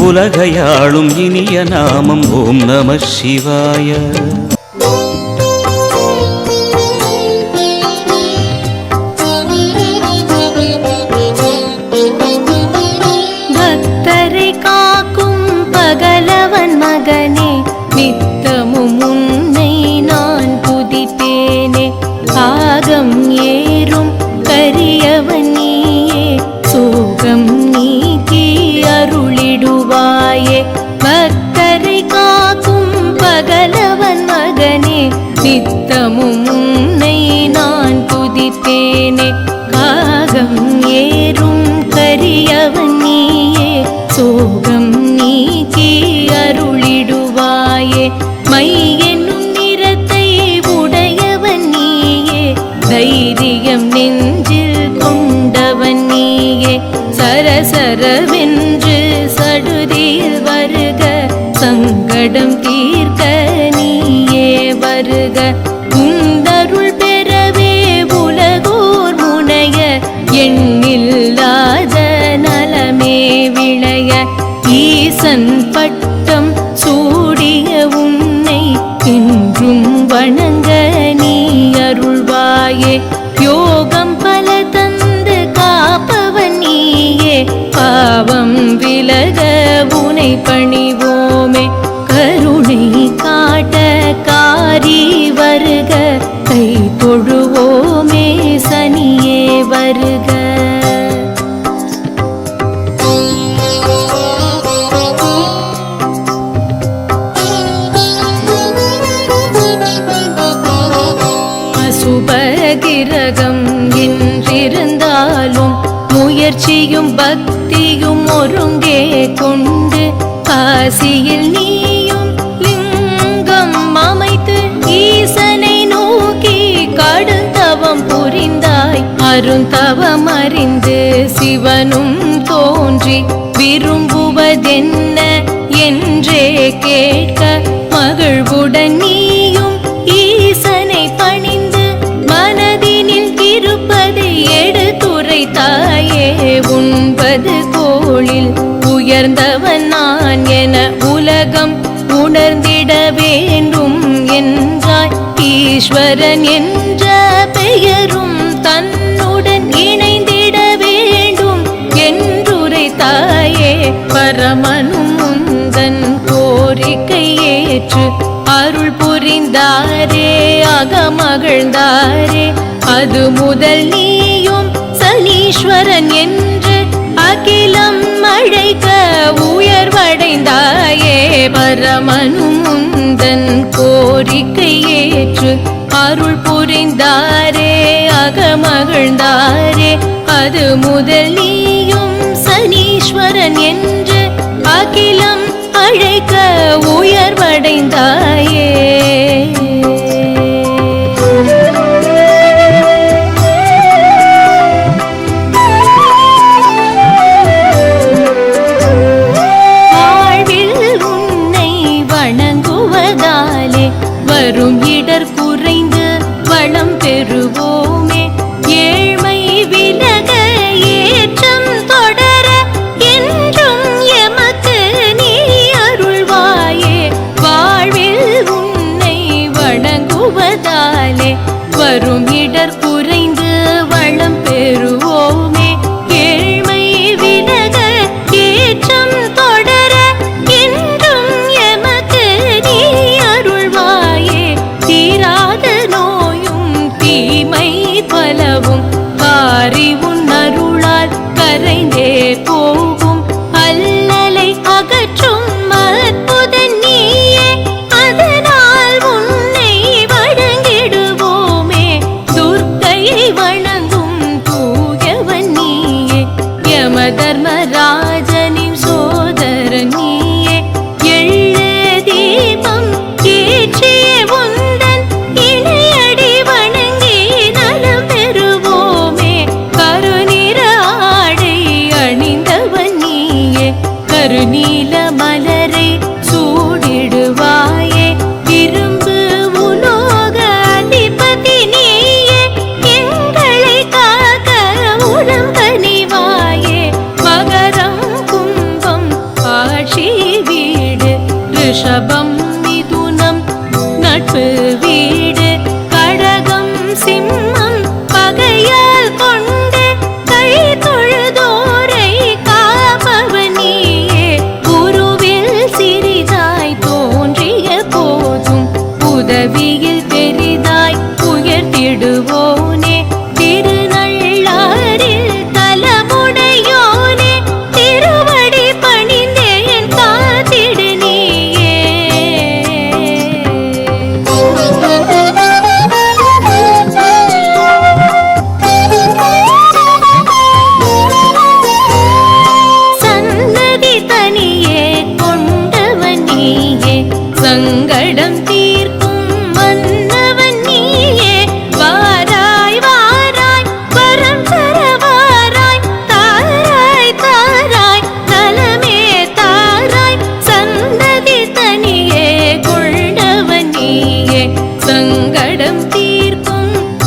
உலகையாளும் இனிய நாமம் ஓம் நம சிவாய. தாயே பக்தரை காக்கும் பகலவன் மகனே நித்தமும் உன்னை நான் துதிப்பேனே காகம் ஏறும் கரியவன் நீயே சோக சரசரவென்று சடுதியில் வருக சங்கடம் தீர்க்க நீயே வருக. உந்தருள் பெறவே உலகோர் முனைய எண்ணில்லாத நலமே விளைய. ஈசன் பட்டம் பாவம் விலக உனை பணிவோமே. கருணை காட்ட காரி வருக. கை தொழுவோமே சனியே வருக. அசுபகிரகம் என்றிருந்தாலும் முயற்சியும் பக்தியும் ஒருங்கே கொண்டு காசியில் நீயும் லிங்கம் அமைத்து ஈசனை நோக்கி கடுந்தவம் புரிந்தாய். அருந்தவம் அறிந்து சிவனும் தோன்றி விரும்புவதென்ன என்றே கேட்க உணர்ந்திட வேண்டும் என்றாய். ஈஸ்வரன் என்ற பெயரும் தன்னுடன் இணைந்திட வேண்டும் என்றுரைத்தாயே பரமனும் முந்தன் கோரிக்கை ஏற்று அருள் புரிந்தாரே அகமகிழ்ந்தாரே. அது முதல் நீயும் சனீஸ்வரன் என்று பரமனும் முந்தன் கோரிக்கை ஏற்று அருள் புரிந்தாரே அகமகிழ்ந்தாரே. அது முதலியும் சனீஸ்வரன் என்று அகிலம் அழைக்க உயர்வடைந்தாயே. வரும் இடர் குறைந்து ரிஷபம் மிதுனம் நட்பு வீ